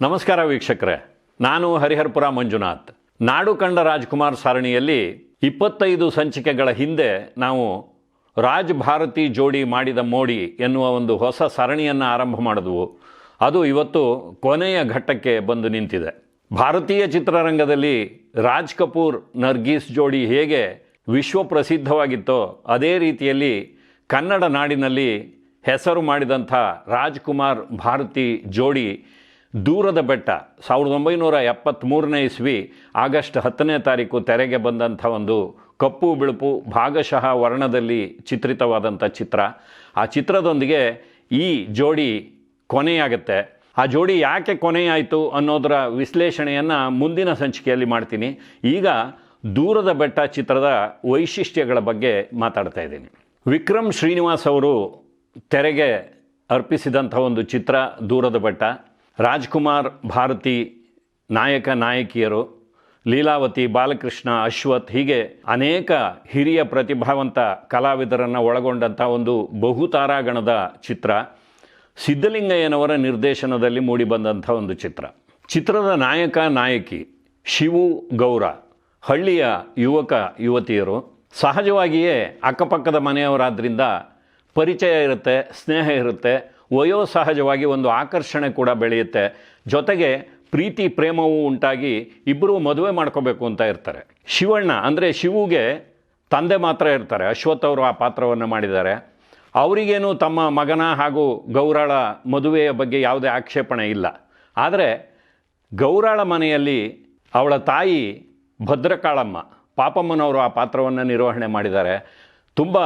ನಮಸ್ಕಾರ ವೀಕ್ಷಕರೇ. ನಾನು ಹರಿಹರಪುರ ಮಂಜುನಾಥ್. ನಾಡು ಕಂಡ ರಾಜ್ಕುಮಾರ್ ಸರಣಿಯಲ್ಲಿ ಇಪ್ಪತ್ತೈದು ಸಂಚಿಕೆಗಳ ಹಿಂದೆ ನಾವು ರಾಜ್ ಭಾರತಿ ಜೋಡಿ ಮಾಡಿದ ಮೋಡಿ ಎನ್ನುವ ಒಂದು ಹೊಸ ಸರಣಿಯನ್ನು ಆರಂಭ ಮಾಡಿದ್ವು. ಅದು ಇವತ್ತು ಕೊನೆಯ ಘಟ್ಟಕ್ಕೆ ಬಂದು ನಿಂತಿದೆ. ಭಾರತೀಯ ಚಿತ್ರರಂಗದಲ್ಲಿ ರಾಜ್ ಕಪೂರ್, ನರ್ಗೀಸ್ ಜೋಡಿ ಹೇಗೆ ವಿಶ್ವ ಪ್ರಸಿದ್ಧವಾಗಿತ್ತೋ ಅದೇ ರೀತಿಯಲ್ಲಿ ಕನ್ನಡ ನಾಡಿನಲ್ಲಿ ಹೆಸರು ಮಾಡಿದಂಥ ರಾಜ್ಕುಮಾರ್ ಭಾರತಿ ಜೋಡಿ ದೂರದ ಬೆಟ್ಟ. ಸಾವಿರದ ಒಂಬೈನೂರ ಎಪ್ಪತ್ತ್ಮೂರನೇ ಇಸ್ವಿ ಆಗಸ್ಟ್ ಹತ್ತನೇ ತಾರೀಕು ತೆರೆಗೆ ಬಂದಂಥ ಒಂದು ಕಪ್ಪು ಬಿಳುಪು ಭಾಗಶಃ ವರ್ಣದಲ್ಲಿ ಚಿತ್ರಿತವಾದಂಥ ಚಿತ್ರ. ಆ ಚಿತ್ರದೊಂದಿಗೆ ಈ ಜೋಡಿ ಕೊನೆಯಾಗುತ್ತೆ. ಆ ಜೋಡಿ ಯಾಕೆ ಕೊನೆಯಾಯಿತು ಅನ್ನೋದರ ವಿಶ್ಲೇಷಣೆಯನ್ನು ಮುಂದಿನ ಸಂಚಿಕೆಯಲ್ಲಿ ಮಾಡ್ತೀನಿ. ಈಗ ದೂರದ ಬೆಟ್ಟ ಚಿತ್ರದ ವೈಶಿಷ್ಟ್ಯಗಳ ಬಗ್ಗೆ ಮಾತಾಡ್ತಾ ಇದ್ದೀನಿ. ವಿಕ್ರಮ್ ಶ್ರೀನಿವಾಸ್ ಅವರು ತೆರೆಗೆ ಅರ್ಪಿಸಿದಂಥ ಒಂದು ಚಿತ್ರ ದೂರದ ಬೆಟ್ಟ. ರಾಜ್ಕುಮಾರ್, ಭಾರತಿ ನಾಯಕ ನಾಯಕಿಯರು, ಲೀಲಾವತಿ, ಬಾಲಕೃಷ್ಣ, ಅಶ್ವಥ್ ಹೀಗೆ ಅನೇಕ ಹಿರಿಯ ಪ್ರತಿಭಾವಂತ ಕಲಾವಿದರನ್ನು ಒಳಗೊಂಡಂಥ ಒಂದು ಬಹುತಾರಾಗಣದ ಚಿತ್ರ ಸಿದ್ಧಲಿಂಗಯ್ಯನವರ ನಿರ್ದೇಶನದಲ್ಲಿ ಮೂಡಿಬಂದಂಥ ಒಂದು ಚಿತ್ರ. ಚಿತ್ರದ ನಾಯಕ, ನಾಯಕಿ ಶಿವು ಗೌರ, ಹಳ್ಳಿಯ ಯುವಕ, ಯುವತಿಯರು ಸಹಜವಾಗಿಯೇ ಅಕ್ಕಪಕ್ಕದ ಮನೆಯವರಾದ್ರಿಂದ ಪರಿಚಯ ಇರುತ್ತೆ, ಸ್ನೇಹ ಇರುತ್ತೆ. ವಯೋ ಸಹಜವಾಗಿ ಒಂದು ಆಕರ್ಷಣೆ ಕೂಡ ಬೆಳೆಯುತ್ತೆ. ಜೊತೆಗೆ ಪ್ರೀತಿ, ಪ್ರೇಮವೂ ಉಂಟಾಗಿ ಇಬ್ಬರೂ ಮದುವೆ ಮಾಡ್ಕೋಬೇಕು ಅಂತ ಇರ್ತಾರೆ. ಶಿವಣ್ಣ ಅಂದರೆ ಶಿವುಗೆ ತಂದೆ ಮಾತ್ರ ಇರ್ತಾರೆ. ಅಶ್ವಥ್ ಅವರು ಆ ಪಾತ್ರವನ್ನು ಮಾಡಿದ್ದಾರೆ. ಅವರಿಗೇನು ತಮ್ಮ ಮಗನ ಹಾಗೂ ಗೌರಾಳ ಮದುವೆಯ ಬಗ್ಗೆ ಯಾವುದೇ ಆಕ್ಷೇಪಣೆ ಇಲ್ಲ. ಆದರೆ ಗೌರಾಳ ಮನೆಯಲ್ಲಿ ಅವಳ ತಾಯಿ ಭದ್ರಕಾಳಮ್ಮ, ಪಾಪಮ್ಮನವರು ಆ ಪಾತ್ರವನ್ನು ನಿರ್ವಹಣೆ ಮಾಡಿದ್ದಾರೆ. ತುಂಬ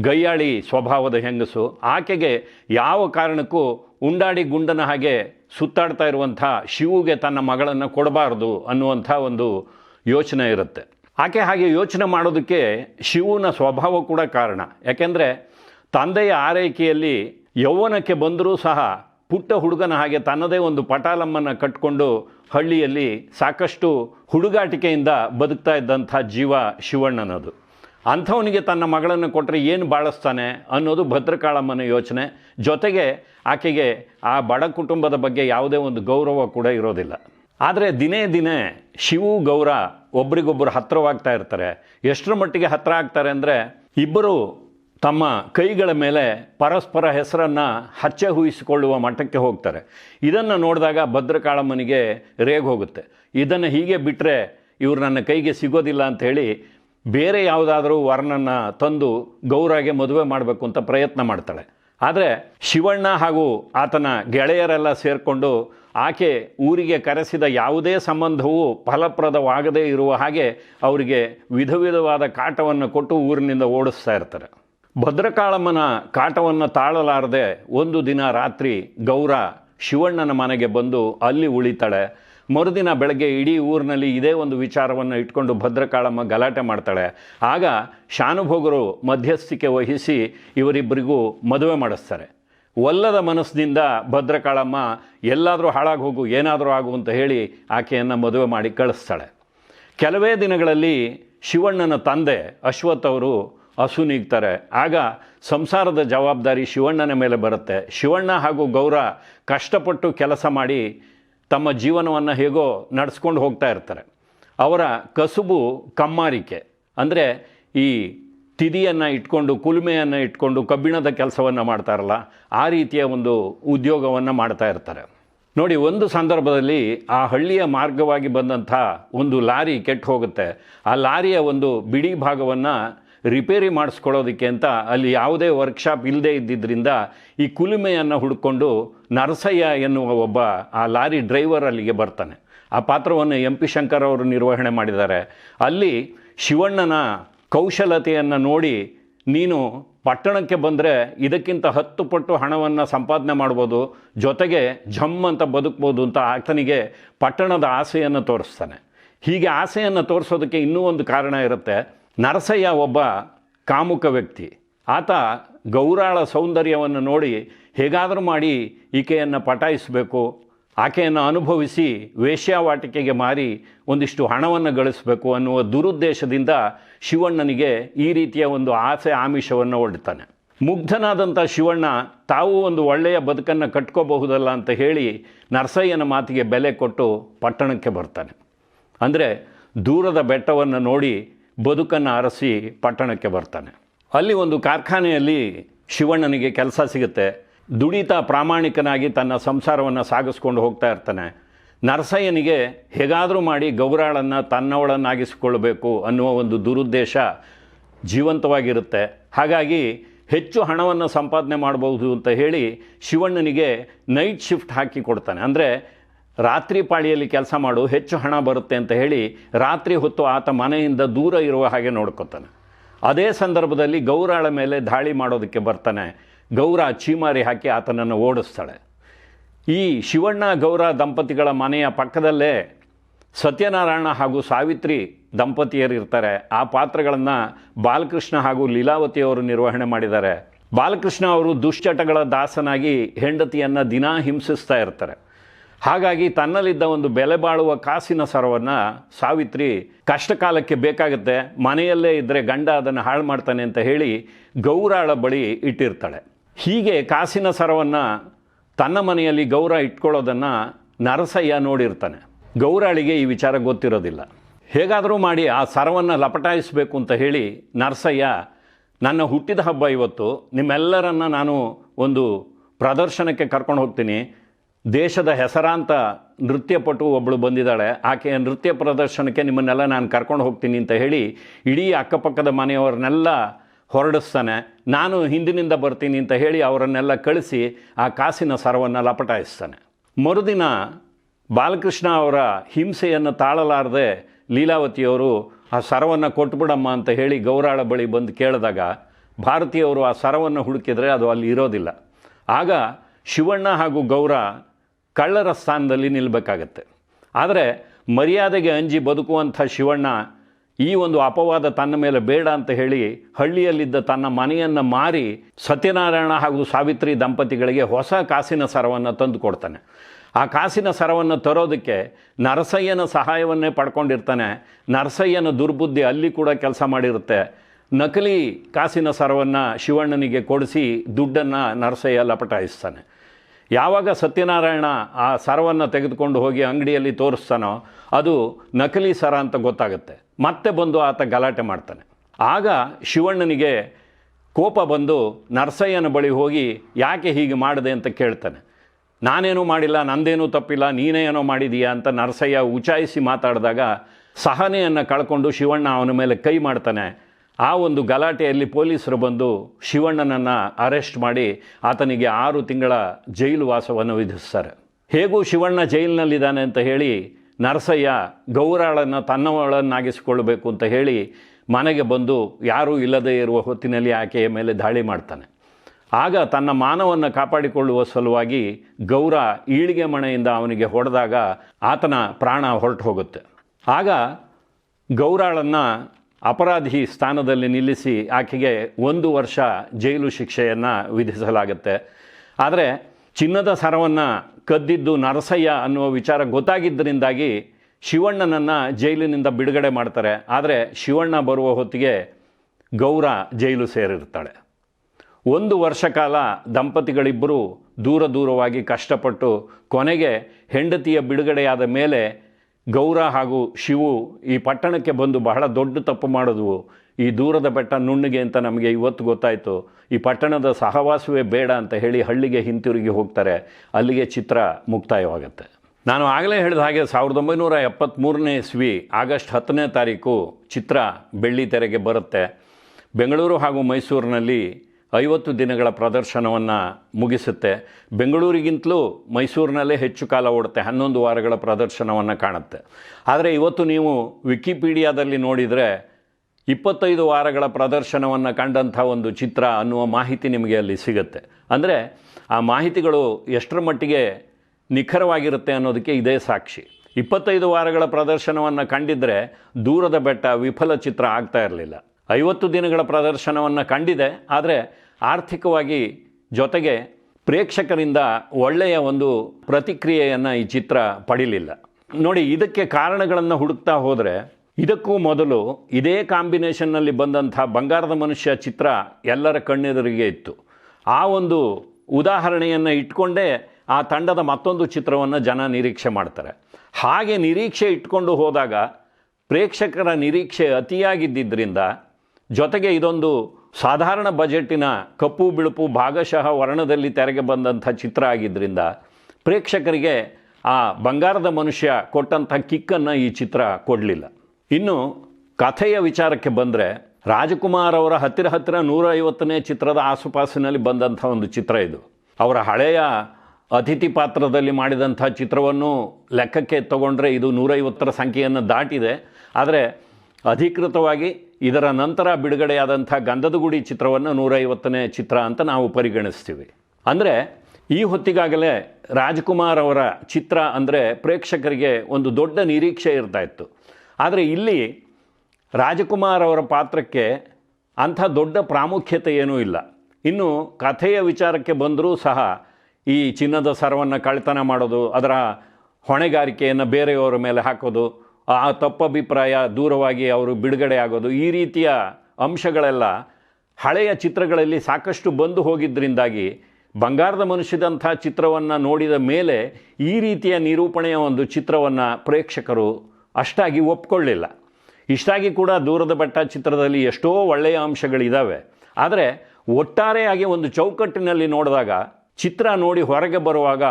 ಗಯ್ಯಾಳಿ ಸ್ವಭಾವದ ಹೆಂಗಸು. ಆಕೆಗೆ ಯಾವ ಕಾರಣಕ್ಕೂ ಉಂಡಾಡಿ ಗುಂಡನ ಹಾಗೆ ಸುತ್ತಾಡ್ತಾ ಇರುವಂಥ ಶಿವುಗೆ ತನ್ನ ಮಗಳನ್ನು ಕೊಡಬಾರ್ದು ಅನ್ನುವಂಥ ಒಂದು ಯೋಚನೆ ಇರುತ್ತೆ. ಆಕೆ ಹಾಗೆ ಯೋಚನೆ ಮಾಡೋದಕ್ಕೆ ಶಿವನ ಸ್ವಭಾವ ಕೂಡ ಕಾರಣ. ಯಾಕೆಂದರೆ ತಂದೆಯ ಆರೈಕೆಯಲ್ಲಿ ಯೌವನಕ್ಕೆ ಬಂದರೂ ಸಹ ಪುಟ್ಟ ಹುಡುಗನ ಹಾಗೆ ತನ್ನದೇ ಒಂದು ಪಟಾಲಮ್ಮನ್ನು ಕಟ್ಕೊಂಡು ಹಳ್ಳಿಯಲ್ಲಿ ಸಾಕಷ್ಟು ಹುಡುಗಾಟಿಕೆಯಿಂದ ಬದುಕ್ತಾ ಇದ್ದಂಥ ಜೀವ ಶಿವಣ್ಣನದು. ಅಂಥವನಿಗೆ ತನ್ನ ಮಗಳನ್ನು ಕೊಟ್ಟರೆ ಏನು ಬಾಳಿಸ್ತಾನೆ ಅನ್ನೋದು ಭದ್ರಕಾಳಮ್ಮನ ಯೋಚನೆ. ಜೊತೆಗೆ ಆಕೆಗೆ ಆ ಬಡ ಕುಟುಂಬದ ಬಗ್ಗೆ ಯಾವುದೇ ಒಂದು ಗೌರವ ಕೂಡ ಇರೋದಿಲ್ಲ. ಆದರೆ ದಿನೇ ದಿನೇ ಶಿವು, ಗೌರ ಒಬ್ರಿಗೊಬ್ಬರು ಹತ್ತಿರವಾಗ್ತಾ ಇರ್ತಾರೆ. ಎಷ್ಟರ ಮಟ್ಟಿಗೆ ಹತ್ತಿರ ಆಗ್ತಾರೆ ಅಂದರೆ ಇಬ್ಬರು ತಮ್ಮ ಕೈಗಳ ಮೇಲೆ ಪರಸ್ಪರ ಹೆಸರನ್ನು ಹಚ್ಚೆ ಹೂಯಿಸಿಕೊಳ್ಳುವ ಮಟ್ಟಕ್ಕೆ ಹೋಗ್ತಾರೆ. ಇದನ್ನು ನೋಡಿದಾಗ ಭದ್ರಕಾಳಮ್ಮನಿಗೆ ರೇಗ್ ಹೋಗುತ್ತೆ. ಇದನ್ನು ಹೀಗೆ ಬಿಟ್ಟರೆ ಇವರು ನನ್ನ ಕೈಗೆ ಸಿಗೋದಿಲ್ಲ ಅಂತ ಹೇಳಿ ಬೇರೆ ಯಾವುದಾದ್ರೂ ವರ್ಣನ ತಂದು ಗೌರಾಗೆ ಮದುವೆ ಮಾಡಬೇಕು ಅಂತ ಪ್ರಯತ್ನ ಮಾಡ್ತಾಳೆ. ಆದರೆ ಶಿವಣ್ಣ ಹಾಗೂ ಆತನ ಗೆಳೆಯರೆಲ್ಲ ಸೇರಿಕೊಂಡು ಆಕೆ ಊರಿಗೆ ಕರೆಸಿದ ಯಾವುದೇ ಸಂಬಂಧವೂ ಫಲಪ್ರದವಾಗದೇ ಇರುವ ಹಾಗೆ ಅವರಿಗೆ ವಿಧ ವಿಧವಾದ ಕಾಟವನ್ನು ಕೊಟ್ಟು ಊರಿನಿಂದ ಓಡಿಸ್ತಾ ಇರ್ತಾರೆ. ಭದ್ರಕಾಳಮ್ಮನ ಕಾಟವನ್ನು ತಾಳಲಾರದೆ ಒಂದು ದಿನ ರಾತ್ರಿ ಗೌರ ಶಿವಣ್ಣನ ಮನೆಗೆ ಬಂದು ಅಲ್ಲಿ ಉಳಿತಾಳೆ. ಮರುದಿನ ಬೆಳಗ್ಗೆ ಇಡೀ ಊರಿನಲ್ಲಿ ಇದೇ ಒಂದು ವಿಚಾರವನ್ನು ಇಟ್ಕೊಂಡು ಭದ್ರಕಾಳಮ್ಮ ಗಲಾಟೆ ಮಾಡ್ತಾಳೆ. ಆಗ ಶಾನುಭೋಗರು ಮಧ್ಯಸ್ಥಿಕೆ ವಹಿಸಿ ಇವರಿಬ್ಬರಿಗೂ ಮದುವೆ ಮಾಡಿಸ್ತಾರೆ. ಒಲ್ಲದ ಮನಸ್ಸಿನಿಂದ ಭದ್ರಕಾಳಮ್ಮ, ಎಲ್ಲಾದರೂ ಹಾಳಾಗಿ ಹೋಗು, ಏನಾದರೂ ಆಗು ಅಂತ ಹೇಳಿ ಆಕೆಯನ್ನು ಮದುವೆ ಮಾಡಿ ಕಳಿಸ್ತಾಳೆ. ಕೆಲವೇ ದಿನಗಳಲ್ಲಿ ಶಿವಣ್ಣನ ತಂದೆ ಅಶ್ವಥ್ ಅವರು ಹಸು ನೀಗ್ತಾರೆ. ಆಗ ಸಂಸಾರದ ಜವಾಬ್ದಾರಿ ಶಿವಣ್ಣನ ಮೇಲೆ ಬರುತ್ತೆ. ಶಿವಣ್ಣ ಹಾಗೂ ಗೌರ ಕಷ್ಟಪಟ್ಟು ಕೆಲಸ ಮಾಡಿ ತಮ್ಮ ಜೀವನವನ್ನು ಹೇಗೋ ನಡೆಸ್ಕೊಂಡು ಹೋಗ್ತಾ ಇರ್ತಾರೆ. ಅವರ ಕಸುಬು ಕಮ್ಮಾರಿಕೆ. ಅಂದರೆ ಈ ತಿದಿಯನ್ನು ಇಟ್ಕೊಂಡು, ಕುಲುಮೆಯನ್ನು ಇಟ್ಕೊಂಡು, ಕಬ್ಬಿಣದ ಕೆಲಸವನ್ನು ಮಾಡ್ತಾರಲ್ಲ, ಆ ರೀತಿಯ ಒಂದು ಉದ್ಯೋಗವನ್ನು ಮಾಡ್ತಾ ಇರ್ತಾರೆ. ನೋಡಿ, ಒಂದು ಸಂದರ್ಭದಲ್ಲಿ ಆ ಹಳ್ಳಿಯ ಮಾರ್ಗವಾಗಿ ಬಂದಂಥ ಒಂದು ಲಾರಿ ಕೆಟ್ಟು ಹೋಗುತ್ತೆ. ಆ ಲಾರಿಯ ಒಂದು ಬಿಡಿ ಭಾಗವನ್ನು ರಿಪೇರಿ ಮಾಡಿಸ್ಕೊಳ್ಳೋದಕ್ಕೆ ಅಂತ ಅಲ್ಲಿ ಯಾವುದೇ ವರ್ಕ್ಶಾಪ್ ಇಲ್ಲದೇ ಇದ್ದಿದ್ದರಿಂದ ಈ ಕುಲುಮೆಯನ್ನು ಹುಡ್ಕೊಂಡು ನರಸಯ್ಯ ಎನ್ನುವ ಒಬ್ಬ ಆ ಲಾರಿ ಡ್ರೈವರ್ ಅಲ್ಲಿಗೆ ಬರ್ತಾನೆ. ಆ ಪಾತ್ರವನ್ನು ಎಂ ಪಿ ಶಂಕರ್ ಅವರು ನಿರ್ವಹಣೆ ಮಾಡಿದ್ದಾರೆ. ಅಲ್ಲಿ ಶಿವಣ್ಣನ ಕೌಶಲತೆಯನ್ನು ನೋಡಿ ನೀನು ಪಟ್ಟಣಕ್ಕೆ ಬಂದರೆ ಇದಕ್ಕಿಂತ ಹತ್ತು ಪಟ್ಟು ಹಣವನ್ನು ಸಂಪಾದನೆ ಮಾಡ್ಬೋದು, ಜೊತೆಗೆ ಝಮ್ ಅಂತ ಬದುಕ್ಬೋದು ಅಂತ ಆತನಿಗೆ ಪಟ್ಟಣದ ಆಸೆಯನ್ನು ತೋರಿಸ್ತಾನೆ. ಹೀಗೆ ಆಸೆಯನ್ನು ತೋರಿಸೋದಕ್ಕೆ ಇನ್ನೂ ಒಂದು ಕಾರಣ ಇರುತ್ತೆ. ನರಸಯ್ಯ ಒಬ್ಬ ಕಾಮುಕ ವ್ಯಕ್ತಿ. ಆತ ಗೌರಾಳ ಸೌಂದರ್ಯವನ್ನು ನೋಡಿ ಹೇಗಾದರೂ ಮಾಡಿ ಈಕೆಯನ್ನು ಪಟಾಯಿಸಬೇಕು, ಆಕೆಯನ್ನು ಅನುಭವಿಸಿ ವೇಶ್ಯಾವಾಟಿಕೆಗೆ ಮಾರಿ ಒಂದಿಷ್ಟು ಹಣವನ್ನು ಗಳಿಸಬೇಕು ಅನ್ನುವ ದುರುದ್ದೇಶದಿಂದ ಶಿವಣ್ಣನಿಗೆ ಈ ರೀತಿಯ ಒಂದು ಆಸೆ ಆಮಿಷವನ್ನು ಒಡ್ತಾನೆ ಮುಗ್ಧನಾದಂಥ ಶಿವಣ್ಣ ತಾವು ಒಂದು ಒಳ್ಳೆಯ ಬದುಕನ್ನು ಕಟ್ಕೋಬಹುದಲ್ಲ ಅಂತ ಹೇಳಿ ನರಸಯ್ಯನ ಮಾತಿಗೆ ಬೆಲೆ ಕೊಟ್ಟು ಪಟ್ಟಣಕ್ಕೆ ಬರ್ತಾನೆ. ಅಂದರೆ ದೂರದ ಬೆಟ್ಟವನ್ನು ನೋಡಿ ಬದುಕನ್ನು ಅರಸಿ ಪಟ್ಟಣಕ್ಕೆ ಬರ್ತಾನೆ. ಅಲ್ಲಿ ಒಂದು ಕಾರ್ಖಾನೆಯಲ್ಲಿ ಶಿವಣ್ಣನಿಗೆ ಕೆಲಸ ಸಿಗುತ್ತೆ. ದುಡಿತ ಪ್ರಾಮಾಣಿಕನಾಗಿ ತನ್ನ ಸಂಸಾರವನ್ನು ಸಾಗಿಸ್ಕೊಂಡು ಹೋಗ್ತಾ ಇರ್ತಾನೆ. ನರಸಯ್ಯನಿಗೆ ಹೇಗಾದರೂ ಮಾಡಿ ಗೌರಾಳನ್ನು ತನ್ನವಳನ್ನಾಗಿಸಿಕೊಳ್ಬೇಕು ಅನ್ನುವ ಒಂದು ದುರುದ್ದೇಶ ಜೀವಂತವಾಗಿರುತ್ತೆ. ಹಾಗಾಗಿ ಹೆಚ್ಚು ಹಣವನ್ನು ಸಂಪಾದನೆ ಮಾಡಬಹುದು ಅಂತ ಹೇಳಿ ಶಿವಣ್ಣನಿಗೆ ನೈಟ್ ಶಿಫ್ಟ್ ಹಾಕಿ ಕೊಡ್ತಾನೆ. ಅಂದರೆ ರಾತ್ರಿ ಪಾಳಿಯಲ್ಲಿ ಕೆಲಸ ಮಾಡು, ಹೆಚ್ಚು ಹಣ ಬರುತ್ತೆ ಅಂತ ಹೇಳಿ ರಾತ್ರಿ ಹೊತ್ತು ಆತ ಮನೆಯಿಂದ ದೂರ ಇರುವ ಹಾಗೆ ನೋಡ್ಕೊತಾನೆ. ಅದೇ ಸಂದರ್ಭದಲ್ಲಿ ಗೌರಾಳ ಮೇಲೆ ದಾಳಿ ಮಾಡೋದಕ್ಕೆ ಬರ್ತಾನೆ. ಗೌರ ಚೀಮಾರಿ ಹಾಕಿ ಆತನನ್ನು ಓಡಿಸ್ತಾಳೆ. ಈ ಶಿವಣ್ಣ, ಗೌರ ದಂಪತಿಗಳ ಮನೆಯ ಪಕ್ಕದಲ್ಲೇ ಸತ್ಯನಾರಾಯಣ ಹಾಗೂ ಸಾವಿತ್ರಿ ದಂಪತಿಯರು ಇರ್ತಾರೆ ಆ ಪಾತ್ರಗಳನ್ನು ಬಾಲಕೃಷ್ಣ ಹಾಗೂ ಲೀಲಾವತಿಯವರು ನಿರ್ವಹಣೆ ಮಾಡಿದ್ದಾರೆ. ಬಾಲಕೃಷ್ಣ ಅವರು ದುಶ್ಚಟಗಳ ದಾಸನಾಗಿ ಹೆಂಡತಿಯನ್ನು ದಿನಾ ಹಿಂಸಿಸ್ತಾ ಇರ್ತಾರೆ. ಹಾಗಾಗಿ ತನ್ನಲ್ಲಿದ್ದ ಒಂದು ಬೆಲೆ ಬಾಳುವ ಕಾಸಿನ ಸರವನ್ನು ಸಾವಿತ್ರಿ ಕಷ್ಟ ಕಾಲಕ್ಕೆ ಬೇಕಾಗುತ್ತೆ, ಮನೆಯಲ್ಲೇ ಇದ್ದರೆ ಗಂಡ ಅದನ್ನು ಹಾಳು ಮಾಡ್ತಾನೆ ಅಂತ ಹೇಳಿ ಗೌರಾಳ ಬಳಿ ಇಟ್ಟಿರ್ತಾಳೆ. ಹೀಗೆ ಕಾಸಿನ ಸರವನ್ನು ತನ್ನ ಮನೆಯಲ್ಲಿ ಗೌರ ಇಟ್ಕೊಳ್ಳೋದನ್ನು ನರಸಯ್ಯ ನೋಡಿರ್ತಾನೆ. ಗೌರಾಳಿಗೆ ಈ ವಿಚಾರ ಗೊತ್ತಿರೋದಿಲ್ಲ. ಹೇಗಾದರೂ ಮಾಡಿ ಆ ಸರವನ್ನು ಲಪಟಾಯಿಸಬೇಕು ಅಂತ ಹೇಳಿ ನರಸಯ್ಯ, ನನ್ನ ಹುಟ್ಟಿದ ಹಬ್ಬ ಇವತ್ತು, ನಿಮ್ಮೆಲ್ಲರನ್ನ ನಾನು ಒಂದು ಪ್ರದರ್ಶನಕ್ಕೆ ಕರ್ಕೊಂಡು ಹೋಗ್ತೀನಿ. ದೇಶದ ಹೆಸರಾಂತ ನೃತ್ಯಪಟು ಒಬ್ಬಳು ಬಂದಿದ್ದಾಳೆ. ಆಕೆಯ ನೃತ್ಯ ಪ್ರದರ್ಶನಕ್ಕೆ ನಿಮ್ಮನ್ನೆಲ್ಲ ನಾನು ಕರ್ಕೊಂಡು ಹೋಗ್ತೀನಿ ಅಂತ ಹೇಳಿ ಇಡೀ ಅಕ್ಕಪಕ್ಕದ ಮನೆಯವ್ರನ್ನೆಲ್ಲ ಹೊರಡಿಸ್ತಾನೆ. ನಾನು ಹಿಂದಿನಿಂದ ಬರ್ತೀನಿ ಅಂತ ಹೇಳಿ ಅವರನ್ನೆಲ್ಲ ಕಳಿಸಿ ಆ ಕಾಸಿನ ಸರವನ್ನು ಲಪಟಾಯಿಸ್ತಾನೆ. ಮರುದಿನ ಬಾಲಕೃಷ್ಣ ಅವರ ಹಿಂಸೆಯನ್ನು ತಾಳಲಾರದೆ ಲೀಲಾವತಿಯವರು ಆ ಸರವನ್ನು ಕೊಟ್ಬಿಡಮ್ಮ ಅಂತ ಹೇಳಿ ಗೌರಾಳ ಬಳಿ ಬಂದು ಕೇಳಿದಾಗ ಭಾರತೀಯವರು ಆ ಸರವನ್ನು ಹುಡುಕಿದರೆ ಅದು ಅಲ್ಲಿ ಇರೋದಿಲ್ಲ. ಆಗ ಶಿವಣ್ಣ ಹಾಗೂ ಗೌರ ಕಳ್ಳರ ಸ್ಥಾನದಲ್ಲಿ ನಿಲ್ಲಬೇಕಾಗತ್ತೆ ಆದರೆ ಮರ್ಯಾದೆಗೆ ಅಂಜಿ ಬದುಕುವಂಥ ಶಿವಣ್ಣ ಈ ಒಂದು ಅಪವಾದ ತನ್ನ ಮೇಲೆ ಬೇಡ ಅಂತ ಹೇಳಿ ಹಳ್ಳಿಯಲ್ಲಿದ್ದ ತನ್ನ ಮನೆಯನ್ನು ಮಾರಿ ಸತ್ಯನಾರಾಯಣ ಹಾಗೂ ಸಾವಿತ್ರಿ ದಂಪತಿಗಳಿಗೆ ಹೊಸ ಕಾಸಿನ ಸರವನ್ನು ತಂದು ಕೊಡ್ತಾನೆ. ಆ ಕಾಸಿನ ಸರವನ್ನು ತರೋದಕ್ಕೆ ನರಸಯ್ಯನ ಸಹಾಯವನ್ನೇ ಪಡ್ಕೊಂಡಿರ್ತಾನೆ. ನರಸಯ್ಯನ ದುರ್ಬುದ್ಧಿ ಅಲ್ಲಿ ಕೂಡ ಕೆಲಸ ಮಾಡಿರುತ್ತೆ. ನಕಲಿ ಕಾಸಿನ ಸರವನ್ನು ಶಿವಣ್ಣನಿಗೆ ಕೊಡಿಸಿ ದುಡ್ಡನ್ನು ನರಸಯ್ಯ ಲಪಟಾಯಿಸ್ತಾನೆ. ಯಾವಾಗ ಸತ್ಯನಾರಾಯಣ ಆ ಸರವನ್ನು ತೆಗೆದುಕೊಂಡು ಹೋಗಿ ಅಂಗಡಿಯಲ್ಲಿ ತೋರಿಸ್ತಾನೋ ಅದು ನಕಲಿ ಸರ ಅಂತ ಗೊತ್ತಾಗುತ್ತೆ. ಮತ್ತೆ ಬಂದು ಆತ ಗಲಾಟೆ ಮಾಡ್ತಾನೆ. ಆಗ ಶಿವಣ್ಣನಿಗೆ ಕೋಪ ಬಂದು ನರಸಯ್ಯನ ಬಳಿ ಹೋಗಿ ಯಾಕೆ ಹೀಗೆ ಮಾಡಿದೆ ಅಂತ ಕೇಳ್ತಾನೆ. ನಾನೇನೂ ಮಾಡಿಲ್ಲ, ನಂದೇನೂ ತಪ್ಪಿಲ್ಲ, ನೀನೇ ಏನೋ ಮಾಡಿದೀಯಾ ಅಂತ ನರಸಯ್ಯ ಉಚಾಯಿಸಿ ಮಾತಾಡಿದಾಗ ಸಹನೆಯನ್ನು ಕಳ್ಕೊಂಡು ಶಿವಣ್ಣ ಅವನ ಮೇಲೆ ಕೈ ಮಾಡ್ತಾನೆ. ಆ ಒಂದು ಗಲಾಟೆಯಲ್ಲಿ ಪೊಲೀಸರು ಬಂದು ಶಿವಣ್ಣನನ್ನು ಅರೆಸ್ಟ್ ಮಾಡಿ ಆತನಿಗೆ ಆರು ತಿಂಗಳ ಜೈಲು ವಾಸವನ್ನು ವಿಧಿಸ್ತಾರೆ. ಹೇಗೂ ಶಿವಣ್ಣ ಜೈಲಿನಲ್ಲಿದ್ದಾನೆ ಅಂತ ಹೇಳಿ ನರಸಯ್ಯ ಗೌರಾಳನ್ನು ತನ್ನವಳನ್ನಾಗಿಸಿಕೊಳ್ಳಬೇಕು ಅಂತ ಹೇಳಿ ಮನೆಗೆ ಬಂದು ಯಾರೂ ಇಲ್ಲದೇ ಇರುವ ಹೊತ್ತಿನಲ್ಲಿ ಆಕೆಯ ಮೇಲೆ ದಾಳಿ ಮಾಡ್ತಾನೆ. ಆಗ ತನ್ನ ಮಾನವನ್ನು ಕಾಪಾಡಿಕೊಳ್ಳುವ ಸಲುವಾಗಿ ಗೌರ ಈಳಿಗೆ ಮಣೆಯಿಂದ ಅವನಿಗೆ ಹೊಡೆದಾಗ ಆತನ ಪ್ರಾಣ ಹೊರಟು ಹೋಗುತ್ತೆ. ಆಗ ಗೌರಾಳನ್ನು ಅಪರಾಧಿ ಸ್ಥಾನದಲ್ಲಿ ನಿಲ್ಲಿಸಿ ಆಕೆಗೆ ಒಂದು ವರ್ಷ ಜೈಲು ಶಿಕ್ಷೆಯನ್ನು ವಿಧಿಸಲಾಗುತ್ತೆ. ಆದರೆ ಚಿನ್ನದ ಸರವನ್ನು ಕದ್ದಿದ್ದು ನರಸಯ್ಯ ಅನ್ನುವ ವಿಚಾರ ಗೊತ್ತಾಗಿದ್ದರಿಂದಾಗಿ ಶಿವಣ್ಣನನ್ನು ಜೈಲಿನಿಂದ ಬಿಡುಗಡೆ ಮಾಡ್ತಾರೆ. ಆದರೆ ಶಿವಣ್ಣ ಬರುವ ಹೊತ್ತಿಗೆ ಗೌರ ಜೈಲು ಸೇರಿರ್ತಾಳೆ. ಒಂದು ವರ್ಷ ಕಾಲ ದಂಪತಿಗಳಿಬ್ಬರು ದೂರ ದೂರವಾಗಿ ಕಷ್ಟಪಟ್ಟು ಕೊನೆಗೆ ಹೆಂಡತಿಯ ಬಿಡುಗಡೆಯಾದ ಮೇಲೆ ಗೌರ ಹಾಗೂ ಶಿವು ಈ ಪಟ್ಟಣಕ್ಕೆ ಬಂದು ಬಹಳ ದೊಡ್ಡ ತಪ್ಪು ಮಾಡಿದ್ವು. ಈ ದೂರದ ಬೆಟ್ಟ ನುಣ್ಣಗೆ ಅಂತ ನಮಗೆ ಇವತ್ತು ಗೊತ್ತಾಯಿತು. ಈ ಪಟ್ಟಣದ ಸಹವಾಸವೇ ಬೇಡ ಅಂತ ಹೇಳಿ ಹಳ್ಳಿಗೆ ಹಿಂತಿರುಗಿ ಹೋಗ್ತಾರೆ. ಅಲ್ಲಿಗೆ ಚಿತ್ರ ಮುಕ್ತಾಯವಾಗುತ್ತೆ. ನಾನು ಆಗಲೇ ಹೇಳಿದ ಹಾಗೆ ಸಾವಿರದ ಒಂಬೈನೂರ ಎಪ್ಪತ್ತ್ಮೂರನೇ ಇಸ್ವಿ ಆಗಸ್ಟ್ ಹತ್ತನೇ ತಾರೀಕು ಚಿತ್ರ ಬೆಳ್ಳಿ ತೆರೆಗೆ ಬರುತ್ತೆ. ಬೆಂಗಳೂರು ಹಾಗೂ ಮೈಸೂರಿನಲ್ಲಿ ಐವತ್ತು ದಿನಗಳ ಪ್ರದರ್ಶನವನ್ನು ಮುಗಿಸುತ್ತೆ. ಬೆಂಗಳೂರಿಗಿಂತಲೂ ಮೈಸೂರಿನಲ್ಲೇ ಹೆಚ್ಚು ಕಾಲ ಓಡುತ್ತೆ, ಹನ್ನೊಂದು ವಾರಗಳ ಪ್ರದರ್ಶನವನ್ನು ಕಾಣುತ್ತೆ. ಆದರೆ ಇವತ್ತು ನೀವು ವಿಕಿಪೀಡಿಯಾದಲ್ಲಿ ನೋಡಿದರೆ ಇಪ್ಪತ್ತೈದು ವಾರಗಳ ಪ್ರದರ್ಶನವನ್ನು ಕಂಡಂಥ ಒಂದು ಚಿತ್ರ ಅನ್ನುವ ಮಾಹಿತಿ ನಿಮಗೆ ಅಲ್ಲಿ ಸಿಗುತ್ತೆ. ಅಂದರೆ ಆ ಮಾಹಿತಿಗಳು ಎಷ್ಟರ ಮಟ್ಟಿಗೆ ನಿಖರವಾಗಿರುತ್ತೆ ಅನ್ನೋದಕ್ಕೆ ಇದೇ ಸಾಕ್ಷಿ. ಇಪ್ಪತ್ತೈದು ವಾರಗಳ ಪ್ರದರ್ಶನವನ್ನು ಕಂಡಿದ್ದರೆ ದೂರದ ಬೆಟ್ಟ ವಿಫಲ ಚಿತ್ರ ಆಗ್ತಾ ಇರಲಿಲ್ಲ. ಐವತ್ತು ದಿನಗಳ ಪ್ರದರ್ಶನವನ್ನು ಕಂಡಿದೆ. ಆದರೆ ಆರ್ಥಿಕವಾಗಿ ಜೊತೆಗೆ ಪ್ರೇಕ್ಷಕರಿಂದ ಒಳ್ಳೆಯ ಒಂದು ಪ್ರತಿಕ್ರಿಯೆಯನ್ನು ಈ ಚಿತ್ರ ಪಡೀಲಿಲ್ಲ. ನೋಡಿ, ಇದಕ್ಕೆ ಕಾರಣಗಳನ್ನು ಹುಡುಕ್ತಾ ಹೋದರೆ ಇದಕ್ಕೂ ಮೊದಲು ಇದೇ ಕಾಂಬಿನೇಷನ್ನಲ್ಲಿ ಬಂದಂಥ ಬಂಗಾರದ ಮನುಷ್ಯ ಚಿತ್ರ ಎಲ್ಲರ ಕಣ್ಣೆದುರಿಗೆ ಇತ್ತು. ಆ ಒಂದು ಉದಾಹರಣೆಯನ್ನು ಇಟ್ಕೊಂಡೇ ಆ ತಂಡದ ಮತ್ತೊಂದು ಚಿತ್ರವನ್ನು ಜನ ನಿರೀಕ್ಷೆ ಮಾಡ್ತಾರೆ. ಹಾಗೆ ನಿರೀಕ್ಷೆ ಇಟ್ಕೊಂಡು ಹೋದಾಗ ಪ್ರೇಕ್ಷಕರ ನಿರೀಕ್ಷೆ ಅತಿಯಾಗಿದ್ದರಿಂದ ಜೊತೆಗೆ ಇದೊಂದು ಸಾಧಾರಣ ಬಜೆಟ್ಟಿನ ಕಪ್ಪು ಬಿಳುಪು ಭಾಗಶಃ ವರ್ಣದಲ್ಲಿ ತೆರೆಗೆ ಬಂದಂಥ ಚಿತ್ರ ಆಗಿದ್ದರಿಂದ ಪ್ರೇಕ್ಷಕರಿಗೆ ಆ ಬಂಗಾರದ ಮನುಷ್ಯ ಕೊಟ್ಟಂಥ ಕಿಕ್ಕನ್ನು ಈ ಚಿತ್ರ ಕೊಡಲಿಲ್ಲ. ಇನ್ನು ಕಥೆಯ ವಿಚಾರಕ್ಕೆ ಬಂದರೆ ರಾಜಕುಮಾರ್ ಅವರ ಹತ್ತಿರ ಹತ್ತಿರ ನೂರ ಐವತ್ತನೇ ಚಿತ್ರದ ಆಸುಪಾಸಿನಲ್ಲಿ ಬಂದಂಥ ಒಂದು ಚಿತ್ರ ಇದು. ಅವರ ಹಳೆಯ ಅತಿಥಿ ಪಾತ್ರದಲ್ಲಿ ಮಾಡಿದಂಥ ಚಿತ್ರವನ್ನು ಲೆಕ್ಕಕ್ಕೆ ತಗೊಂಡ್ರೆ ಇದು ನೂರೈವತ್ತರ ಸಂಖ್ಯೆಯನ್ನು ದಾಟಿದೆ. ಆದರೆ ಅಧಿಕೃತವಾಗಿ ಇದರ ನಂತರ ಬಿಡುಗಡೆಯಾದಂಥ ಗಂಧದ ಗುಡಿ ಚಿತ್ರವನ್ನು ನೂರೈವತ್ತನೇ ಚಿತ್ರ ಅಂತ ನಾವು ಪರಿಗಣಿಸ್ತೀವಿ. ಅಂದರೆ ಈ ಹೊತ್ತಿಗಾಗಲೇ ರಾಜ್ಕುಮಾರ್ ಅವರ ಚಿತ್ರ ಅಂದರೆ ಪ್ರೇಕ್ಷಕರಿಗೆ ಒಂದು ದೊಡ್ಡ ನಿರೀಕ್ಷೆ ಇರ್ತಾ ಇತ್ತು. ಆದರೆ ಇಲ್ಲಿ ರಾಜಕುಮಾರ್ ಅವರ ಪಾತ್ರಕ್ಕೆ ಅಂಥ ದೊಡ್ಡ ಪ್ರಾಮುಖ್ಯತೆ ಏನೂ ಇಲ್ಲ. ಇನ್ನು ಕಥೆಯ ವಿಚಾರಕ್ಕೆ ಬಂದರೂ ಸಹ ಈ ಚಿನ್ನದ ಸರವನ್ನು ಕಳ್ತನ ಮಾಡೋದು, ಅದರ ಹೊಣೆಗಾರಿಕೆಯನ್ನು ಬೇರೆಯವರ ಮೇಲೆ ಹಾಕೋದು ಆ ತಪ್ಪಭಿಪ್ರಾಯ ದೂರವಾಗಿ ಅವರು ಬಿಡುಗಡೆ ಆಗೋದು. ಈ ರೀತಿಯ ಅಂಶಗಳೆಲ್ಲ ಹಳೆಯ ಚಿತ್ರಗಳಲ್ಲಿ ಸಾಕಷ್ಟು ಬಂದು ಹೋಗಿದ್ದರಿಂದಾಗಿ ಬಂಗಾರದ ಮನುಷ್ಯದಂಥ ಚಿತ್ರವನ್ನು ನೋಡಿದ ಮೇಲೆ ಈ ರೀತಿಯ ನಿರೂಪಣೆಯ ಒಂದು ಚಿತ್ರವನ್ನು ಪ್ರೇಕ್ಷಕರು ಅಷ್ಟಾಗಿ ಒಪ್ಕೊಳ್ಳಿಲ್ಲ. ಇಷ್ಟಾಗಿ ಕೂಡ ದೂರದ ಬೆಟ್ಟ ಚಿತ್ರದಲ್ಲಿ ಎಷ್ಟೋ ಒಳ್ಳೆಯ ಅಂಶಗಳಿದ್ದಾವೆ ಆದರೆ ಒಟ್ಟಾರೆಯಾಗಿ ಒಂದು ಚೌಕಟ್ಟಿನಲ್ಲಿ ನೋಡಿದಾಗ ಚಿತ್ರ ನೋಡಿ ಹೊರಗೆ ಬರುವಾಗ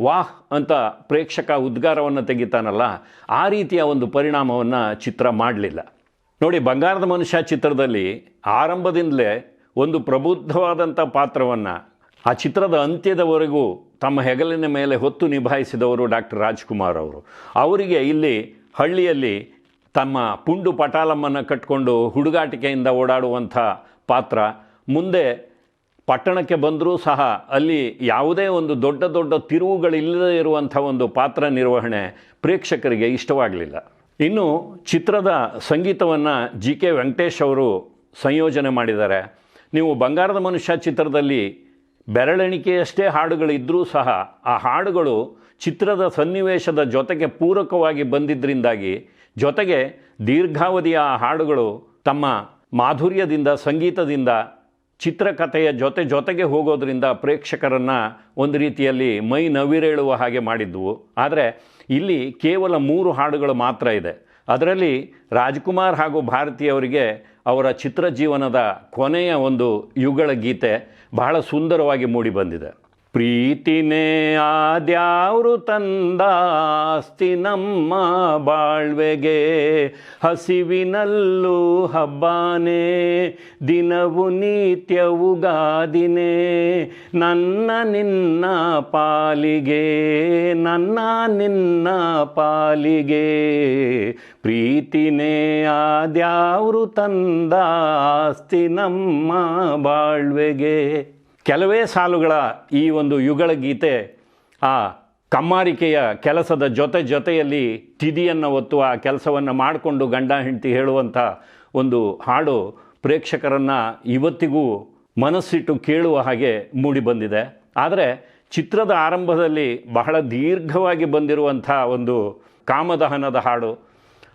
ವಾಹ್ ಅಂತ ಪ್ರೇಕ್ಷಕ ಉದ್ಗಾರವನ್ನು ತೆಗಿತಾನಲ್ಲ, ಆ ರೀತಿಯ ಒಂದು ಪರಿಣಾಮವನ್ನು ಚಿತ್ರ ಮಾಡಲಿಲ್ಲ. ನೋಡಿ, ಬಂಗಾರದ ಮನುಷ್ಯ ಚಿತ್ರದಲ್ಲಿ ಆರಂಭದಿಂದಲೇ ಒಂದು ಪ್ರಬುದ್ಧವಾದಂಥ ಪಾತ್ರವನ್ನು ಆ ಚಿತ್ರದ ಅಂತ್ಯದವರೆಗೂ ತಮ್ಮ ಹೆಗಲಿನ ಮೇಲೆ ಹೊತ್ತು ನಿಭಾಯಿಸಿದವರು ಡಾಕ್ಟರ್ ರಾಜ್ಕುಮಾರ್ ಅವರು. ಅವರಿಗೆ ಇಲ್ಲಿ ಹಳ್ಳಿಯಲ್ಲಿ ತಮ್ಮ ಪುಂಡು ಪಟಾಲಮ್ಮನ್ನು ಕಟ್ಕೊಂಡು ಹುಡುಗಾಟಿಕೆಯಿಂದ ಓಡಾಡುವಂಥ ಪಾತ್ರ ಮುಂದೆ ಪಟ್ಟಣಕ್ಕೆ ಬಂದರೂ ಸಹ ಅಲ್ಲಿ ಯಾವುದೇ ಒಂದು ದೊಡ್ಡ ದೊಡ್ಡ ತಿರುವುಗಳಿಲ್ಲದೇ ಇರುವಂಥ ಒಂದು ಪಾತ್ರ ನಿರ್ವಹಣೆ ಪ್ರೇಕ್ಷಕರಿಗೆ ಇಷ್ಟವಾಗಲಿಲ್ಲ. ಇನ್ನು ಚಿತ್ರದ ಸಂಗೀತವನ್ನು ಜಿ ಕೆ ವೆಂಕಟೇಶ್ ಅವರು ಸಂಯೋಜನೆ ಮಾಡಿದ್ದಾರೆ. ನೀವು ಬಂಗಾರದ ಮನುಷ್ಯ ಚಿತ್ರದಲ್ಲಿ ಬೆರಳೆಣಿಕೆಯಷ್ಟೇ ಹಾಡುಗಳಿದ್ದರೂ ಸಹ ಆ ಹಾಡುಗಳು ಚಿತ್ರದ ಸನ್ನಿವೇಶದ ಜೊತೆಗೆ ಪೂರಕವಾಗಿ ಬಂದಿದ್ದರಿಂದಾಗಿ ಜೊತೆಗೆ ದೀರ್ಘಾವಧಿಯ ಆ ಹಾಡುಗಳು ತಮ್ಮ ಮಾಧುರ್ಯದಿಂದ, ಸಂಗೀತದಿಂದ ಚಿತ್ರಕಥೆಯ ಜೊತೆ ಜೊತೆಗೆ ಹೋಗೋದ್ರಿಂದ ಪ್ರೇಕ್ಷಕರನ್ನು ಒಂದು ರೀತಿಯಲ್ಲಿ ಮೈ ನವಿರೇಳುವ ಹಾಗೆ ಮಾಡಿದ್ವು ಆದರೆ ಇಲ್ಲಿ ಕೇವಲ ಮೂರು ಹಾಡುಗಳು ಮಾತ್ರ ಇದೆ. ಅದರಲ್ಲಿ ರಾಜ್ಕುಮಾರ್ ಹಾಗೂ ಭಾರತೀಯವರಿಗೆ ಅವರ ಚಿತ್ರ ಜೀವನದ ಕೊನೆಯ ಒಂದು ಯುಗಳ ಗೀತೆ ಬಹಳ ಸುಂದರವಾಗಿ ಮೂಡಿಬಂದಿದೆ ಪ್ರೀತಿನೇ ಆದ್ಯಾವ್ರು ತಂದಾಸ್ತಿ ನಮ್ಮ ಬಾಳ್ವೆಗೆ. ಹಸಿವಿನಲ್ಲೂ ಹಬ್ಬಾನೇ, ದಿನವು ನಿತ್ಯವು ಗಾದಿನೇ ನನ್ನ ನಿನ್ನ ಪಾಲಿಗೆ, ನನ್ನ ನಿನ್ನ ಪಾಲಿಗೆ. ಪ್ರೀತಿನೇ ಆದ್ಯಾವ್ರು ತಂದಾಸ್ತಿ ನಮ್ಮ ಬಾಳ್ವೆಗೆ. ಕೆಲವೇ ಸಾಲುಗಳ ಈ ಒಂದು ಯುಗಳ ಗೀತೆ ಆ ಕಮ್ಮಾರಿಕೆಯ ಕೆಲಸದ ಜೊತೆ ಜೊತೆಯಲ್ಲಿ ತಿದಿಯನ್ನು ಒತ್ತುವ ಆ ಕೆಲಸವನ್ನು ಮಾಡಿಕೊಂಡು ಗಂಡ ಹೆಂಡತಿ ಹೇಳುವಂಥ ಒಂದು ಹಾಡು ಪ್ರೇಕ್ಷಕರನ್ನು ಇವತ್ತಿಗೂ ಮನಸ್ಸಿಟ್ಟು ಕೇಳುವ ಹಾಗೆ ಮೂಡಿಬಂದಿದೆ ಆದರೆ ಚಿತ್ರದ ಆರಂಭದಲ್ಲಿ ಬಹಳ ದೀರ್ಘವಾಗಿ ಬಂದಿರುವಂಥ ಒಂದು ಕಾಮದಹನದ ಹಾಡು.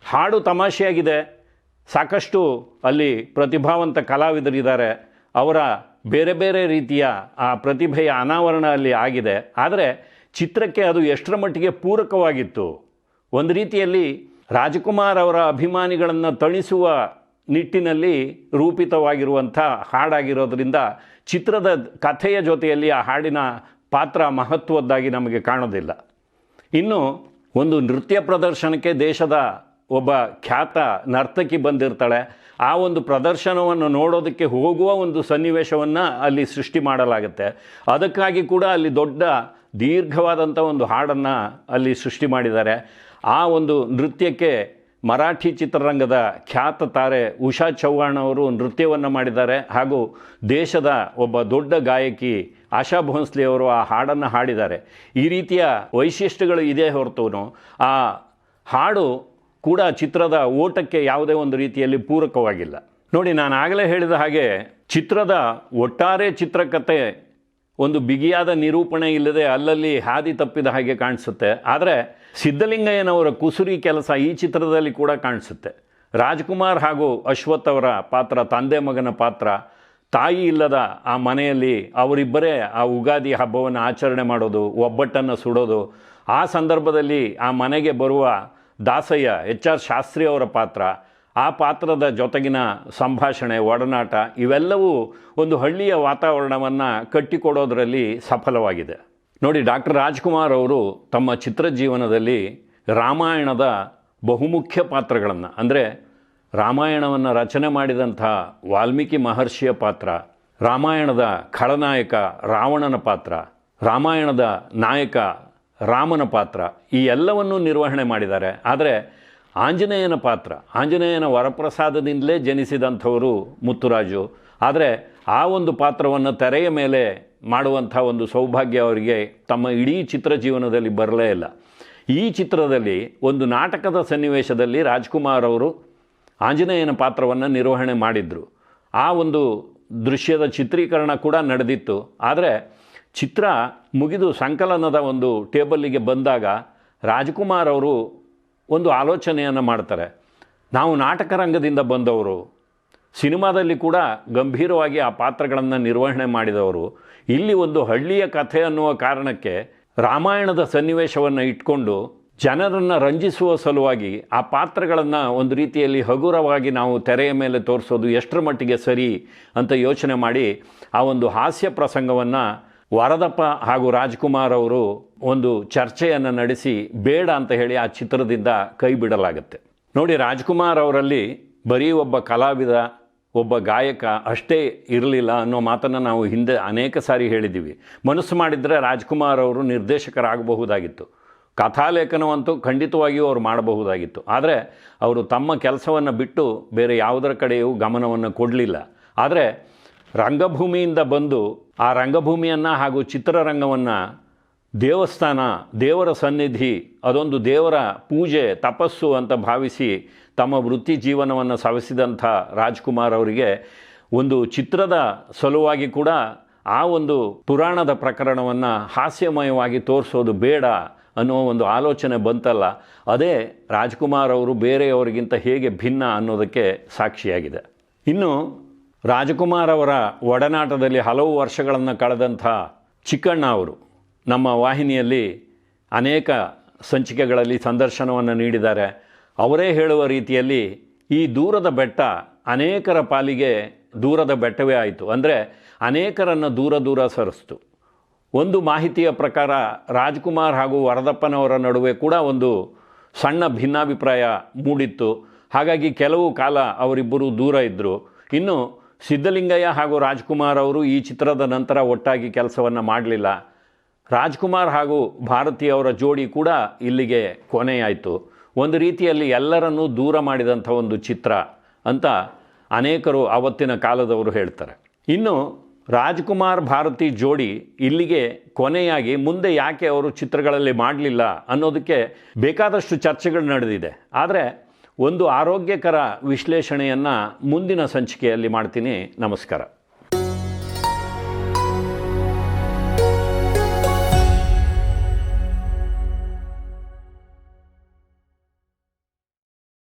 ಹಾಡು ತಮಾಷೆಯಾಗಿದೆ. ಸಾಕಷ್ಟು ಅಲ್ಲಿ ಪ್ರತಿಭಾವಂತ ಕಲಾವಿದರಿದ್ದಾರೆ. ಅವರ ಬೇರೆ ಬೇರೆ ರೀತಿಯ ಆ ಪ್ರತಿಭೆಯ ಅನಾವರಣ ಅಲ್ಲಿ ಆಗಿದೆ. ಆದರೆ ಚಿತ್ರಕ್ಕೆ ಅದು ಎಷ್ಟರ ಮಟ್ಟಿಗೆ ಪೂರಕವಾಗಿತ್ತು? ಒಂದು ರೀತಿಯಲ್ಲಿ ರಾಜಕುಮಾರ್ ಅವರ ಅಭಿಮಾನಿಗಳನ್ನು ತಣಿಸುವ ನಿಟ್ಟಿನಲ್ಲಿ ರೂಪಿತವಾಗಿರುವಂಥ ಹಾಡಾಗಿರೋದ್ರಿಂದ ಚಿತ್ರದ ಕಥೆಯ ಜೊತೆಯಲ್ಲಿ ಆ ಹಾಡಿನ ಪಾತ್ರ ಮಹತ್ವದ್ದಾಗಿ ನಮಗೆ ಕಾಣೋದಿಲ್ಲ. ಇನ್ನು ಒಂದು ನೃತ್ಯ ಪ್ರದರ್ಶನಕ್ಕೆ ದೇಶದ ಒಬ್ಬ ಖ್ಯಾತ ನರ್ತಕಿ ಬಂದಿರ್ತಾಳೆ. ಆ ಒಂದು ಪ್ರದರ್ಶನವನ್ನು ನೋಡೋದಕ್ಕೆ ಹೋಗುವ ಒಂದು ಸನ್ನಿವೇಶವನ್ನು ಅಲ್ಲಿ ಸೃಷ್ಟಿ ಮಾಡಲಾಗುತ್ತೆ. ಅದಕ್ಕಾಗಿ ಕೂಡ ಅಲ್ಲಿ ದೊಡ್ಡ ದೀರ್ಘವಾದಂಥ ಒಂದು ಹಾಡನ್ನು ಅಲ್ಲಿ ಸೃಷ್ಟಿ ಮಾಡಿದ್ದಾರೆ. ಆ ಒಂದು ನೃತ್ಯಕ್ಕೆ ಮರಾಠಿ ಚಿತ್ರರಂಗದ ಖ್ಯಾತ ತಾರೆ ಉಷಾ ಚೌಹಾಣ್ ಅವರು ನೃತ್ಯವನ್ನು ಮಾಡಿದ್ದಾರೆ. ಹಾಗೂ ದೇಶದ ಒಬ್ಬ ದೊಡ್ಡ ಗಾಯಕಿ ಆಶಾ ಭೋಂಸ್ಲಿ ಅವರು ಆ ಹಾಡನ್ನು ಹಾಡಿದ್ದಾರೆ. ಈ ರೀತಿಯ ವೈಶಿಷ್ಟ್ಯಗಳು ಇದೇ ಹೊರತು ಆ ಹಾಡು ಕೂಡ ಚಿತ್ರದ ಓಟಕ್ಕೆ ಯಾವುದೇ ಒಂದು ರೀತಿಯಲ್ಲಿ ಪೂರಕವಾಗಿಲ್ಲ. ನೋಡಿ, ನಾನು ಆಗಲೇ ಹೇಳಿದ ಹಾಗೆ ಚಿತ್ರದ ಒಟ್ಟಾರೆ ಚಿತ್ರಕಥೆ ಒಂದು ಬಿಗಿಯಾದ ನಿರೂಪಣೆ ಇಲ್ಲದೆ ಅಲ್ಲಲ್ಲಿ ಹಾದಿ ತಪ್ಪಿದ ಹಾಗೆ ಕಾಣಿಸುತ್ತೆ. ಆದರೆ ಸಿದ್ಧಲಿಂಗಯ್ಯನವರ ಕುಸುರಿ ಕೆಲಸ ಈ ಚಿತ್ರದಲ್ಲಿ ಕೂಡ ಕಾಣಿಸುತ್ತೆ. ರಾಜ್ಕುಮಾರ್ ಹಾಗೂ ಅಶ್ವಥ್ ಅವರ ಪಾತ್ರ, ತಂದೆ ಮಗನ ಪಾತ್ರ, ತಾಯಿ ಇಲ್ಲದ ಆ ಮನೆಯಲ್ಲಿ ಅವರಿಬ್ಬರೇ ಆ ಉಗಾದಿ ಹಬ್ಬವನ್ನು ಆಚರಣೆ ಮಾಡೋದು, ಒಬ್ಬಟ್ಟನ್ನು ಸುಡೋದು, ಆ ಸಂದರ್ಭದಲ್ಲಿ ಆ ಮನೆಗೆ ಬರುವ ದಾಸಯ್ಯ, ಎಚ್ ಆರ್ ಶಾಸ್ತ್ರಿ ಅವರ ಪಾತ್ರ, ಆ ಪಾತ್ರದ ಜೊತೆಗಿನ ಸಂಭಾಷಣೆ, ಒಡನಾಟ, ಇವೆಲ್ಲವೂ ಒಂದು ಹಳ್ಳಿಯ ವಾತಾವರಣವನ್ನು ಕಟ್ಟಿಕೊಡೋದರಲ್ಲಿ ಸಫಲವಾಗಿದೆ. ನೋಡಿ, ಡಾಕ್ಟರ್ ರಾಜ್ಕುಮಾರ್ ಅವರು ತಮ್ಮ ಚಿತ್ರ ಜೀವನದಲ್ಲಿ ರಾಮಾಯಣದ ಬಹುಮುಖ್ಯ ಪಾತ್ರಗಳನ್ನು, ಅಂದರೆ ರಾಮಾಯಣವನ್ನು ರಚನೆ ಮಾಡಿದಂಥ ವಾಲ್ಮೀಕಿ ಮಹರ್ಷಿಯ ಪಾತ್ರ, ರಾಮಾಯಣದ ಖಳನಾಯಕ ರಾವಣನ ಪಾತ್ರ, ರಾಮಾಯಣದ ನಾಯಕ ರಾಮನ ಪಾತ್ರ ಈ ಎಲ್ಲವನ್ನೂ ನಿರ್ವಹಣೆ ಮಾಡಿದ್ದಾರೆ. ಆದರೆ ಆಂಜನೇಯನ ಪಾತ್ರ, ಆಂಜನೇಯನ ವರಪ್ರಸಾದದಿಂದಲೇ ಜನಿಸಿದಂಥವರು ಮುತ್ತುರಾಜು. ಆದರೆ ಆ ಒಂದು ಪಾತ್ರವನ್ನು ತೆರೆಯ ಮೇಲೆ ಮಾಡುವಂಥ ಒಂದು ಸೌಭಾಗ್ಯ ಅವರಿಗೆ ತಮ್ಮ ಇಡೀ ಚಿತ್ರ ಜೀವನದಲ್ಲಿ ಬರಲೇ ಇಲ್ಲ. ಈ ಚಿತ್ರದಲ್ಲಿ, ಒಂದು ನಾಟಕದ ಸನ್ನಿವೇಶದಲ್ಲಿ ರಾಜ್ಕುಮಾರ್ ಅವರು ಆಂಜನೇಯನ ಪಾತ್ರವನ್ನು ನಿರ್ವಹಣೆ ಮಾಡಿದರು. ಆ ಒಂದು ದೃಶ್ಯದ ಚಿತ್ರೀಕರಣ ಕೂಡ ನಡೆದಿತ್ತು. ಆದರೆ ಚಿತ್ರ ಮುಗಿದು ಸಂಕಲನದ ಒಂದು ಟೇಬಲ್ಲಿಗೆ ಬಂದಾಗ ರಾಜ್ಕುಮಾರ್ ಅವರು ಒಂದು ಆಲೋಚನೆಯನ್ನು ಮಾಡ್ತಾರೆ. ನಾವು ನಾಟಕ ರಂಗದಿಂದ ಬಂದವರು. ಸಿನಿಮಾದಲ್ಲಿ ಕೂಡ ಗಂಭೀರವಾಗಿ ಆ ಪಾತ್ರಗಳನ್ನು ನಿರ್ವಹಣೆ ಮಾಡಿದವರು. ಇಲ್ಲಿ ಒಂದು ಹಳ್ಳಿಯ ಕಥೆ ಅನ್ನುವ ಕಾರಣಕ್ಕೆ ರಾಮಾಯಣದ ಸನ್ನಿವೇಶವನ್ನು ಇಟ್ಕೊಂಡು ಜನರನ್ನು ರಂಜಿಸುವ ಸಲುವಾಗಿ ಆ ಪಾತ್ರಗಳನ್ನು ಒಂದು ರೀತಿಯಲ್ಲಿ ಹಗುರವಾಗಿ ನಾವು ತೆರೆಯ ಮೇಲೆ ತೋರಿಸೋದು ಎಷ್ಟರ ಮಟ್ಟಿಗೆ ಸರಿ ಅಂತ ಯೋಚನೆ ಮಾಡಿ ಆ ಒಂದು ಹಾಸ್ಯ ಪ್ರಸಂಗವನ್ನು ವರದಪ್ಪ ಹಾಗೂ ರಾಜ್ಕುಮಾರ್ ಅವರು ಒಂದು ಚರ್ಚೆಯನ್ನು ನಡೆಸಿ ಬೇಡ ಅಂತ ಹೇಳಿ ಆ ಚಿತ್ರದಿಂದ ಕೈ ಬಿಡಲಾಗುತ್ತೆ. ನೋಡಿ, ರಾಜ್ಕುಮಾರ್ ಅವರಲ್ಲಿ ಬರೀ ಒಬ್ಬ ಕಲಾವಿದ, ಒಬ್ಬ ಗಾಯಕ ಅಷ್ಟೇ ಇರಲಿಲ್ಲ ಅನ್ನೋ ಮಾತನ್ನು ನಾವು ಹಿಂದೆ ಅನೇಕ ಸಾರಿ ಹೇಳಿದ್ದೀವಿ. ಮನಸ್ಸು ಮಾಡಿದರೆ ರಾಜ್ಕುಮಾರ್ ಅವರು ನಿರ್ದೇಶಕರಾಗಬಹುದಾಗಿತ್ತು. ಕಥಾಲೇಖನವಂತೂ ಖಂಡಿತವಾಗಿಯೂ ಅವರು ಮಾಡಬಹುದಾಗಿತ್ತು. ಆದರೆ ಅವರು ತಮ್ಮ ಕೆಲಸವನ್ನು ಬಿಟ್ಟು ಬೇರೆ ಯಾವುದರ ಕಡೆಯೂ ಗಮನವನ್ನು ಕೊಡಲಿಲ್ಲ. ಆದರೆ ರಂಗಭೂಮಿಯಿಂದ ಬಂದು ಆ ರಂಗಭೂಮಿಯನ್ನು ಹಾಗೂ ಚಿತ್ರರಂಗವನ್ನು ದೇವಸ್ಥಾನ, ದೇವರ ಸನ್ನಿಧಿ, ಅದೊಂದು ದೇವರ ಪೂಜೆ, ತಪಸ್ಸು ಅಂತ ಭಾವಿಸಿ ತಮ್ಮ ವೃತ್ತಿ ಜೀವನವನ್ನು ಸವೆಸಿದಂಥ ರಾಜ್ಕುಮಾರ್ ಅವರಿಗೆ ಒಂದು ಚಿತ್ರದ ಸಲುವಾಗಿ ಕೂಡ ಆ ಒಂದು ಪುರಾಣದ ಪ್ರಕರಣವನ್ನು ಹಾಸ್ಯಮಯವಾಗಿ ತೋರಿಸೋದು ಬೇಡ ಅನ್ನೋ ಒಂದು ಆಲೋಚನೆ ಬಂತಲ್ಲ, ಅದೇ ರಾಜ್ಕುಮಾರ್ ಅವರು ಬೇರೆಯವರಿಗಿಂತ ಹೇಗೆ ಭಿನ್ನ ಅನ್ನೋದಕ್ಕೆ ಸಾಕ್ಷಿಯಾಗಿದೆ. ಇನ್ನು ರಾಜಕುಮಾರ್ ಅವರ ಒಡನಾಟದಲ್ಲಿ ಹಲವು ವರ್ಷಗಳನ್ನು ಕಳೆದಂಥ ಚಿಕ್ಕಣ್ಣ ಅವರು ನಮ್ಮ ವಾಹಿನಿಯಲ್ಲಿ ಅನೇಕ ಸಂಚಿಕೆಗಳಲ್ಲಿ ಸಂದರ್ಶನವನ್ನು ನೀಡಿದ್ದಾರೆ. ಅವರೇ ಹೇಳುವ ರೀತಿಯಲ್ಲಿ ಈ ದೂರದ ಬೆಟ್ಟ ಅನೇಕರ ಪಾಲಿಗೆ ದೂರದ ಬೆಟ್ಟವೇ ಆಯಿತು. ಅಂದರೆ ಅನೇಕರನ್ನು ದೂರ ದೂರ ಸರಿಸ್ತು. ಒಂದು ಮಾಹಿತಿಯ ಪ್ರಕಾರ ರಾಜ್ಕುಮಾರ್ ಹಾಗೂ ವರದಪ್ಪನವರ ನಡುವೆ ಕೂಡ ಒಂದು ಸಣ್ಣ ಭಿನ್ನಾಭಿಪ್ರಾಯ ಮೂಡಿತ್ತು. ಹಾಗಾಗಿ ಕೆಲವು ಕಾಲ ಅವರಿಬ್ಬರು ದೂರ ಇದ್ದರು ಇನ್ನು ಸಿದ್ಧಲಿಂಗಯ್ಯ ಹಾಗೂ ರಾಜ್ಕುಮಾರ್ ಅವರು ಈ ಚಿತ್ರದ ನಂತರ ಒಟ್ಟಾಗಿ ಕೆಲಸವನ್ನು ಮಾಡಲಿಲ್ಲ. ರಾಜ್ಕುಮಾರ್ ಹಾಗೂ ಭಾರತೀಯವರ ಜೋಡಿ ಕೂಡ ಇಲ್ಲಿಗೆ ಕೊನೆಯಾಯಿತು. ಒಂದು ರೀತಿಯಲ್ಲಿ ಎಲ್ಲರನ್ನೂ ದೂರ ಮಾಡಿದಂಥ ಒಂದು ಚಿತ್ರ ಅಂತ ಅನೇಕರು ಆವತ್ತಿನ ಕಾಲದವರು ಹೇಳ್ತಾರೆ. ಇನ್ನು ರಾಜ್ಕುಮಾರ್ ಭಾರತಿ ಜೋಡಿ ಇಲ್ಲಿಗೆ ಕೊನೆಯಾಗಿ ಮುಂದೆ ಯಾಕೆ ಅವರು ಚಿತ್ರಗಳಲ್ಲಿ ಮಾಡಲಿಲ್ಲ ಅನ್ನೋದಕ್ಕೆ ಬೇಕಾದಷ್ಟು ಚರ್ಚೆಗಳು ನಡೆದಿದೆ. ಆದರೆ ಒಂದು ಆರೋಗ್ಯಕರ ವಿಶ್ಲೇಷಣೆಯನ್ನು ಮುಂದಿನ ಸಂಚಿಕೆಯಲ್ಲಿ ಮಾಡ್ತೀನಿ. ನಮಸ್ಕಾರ.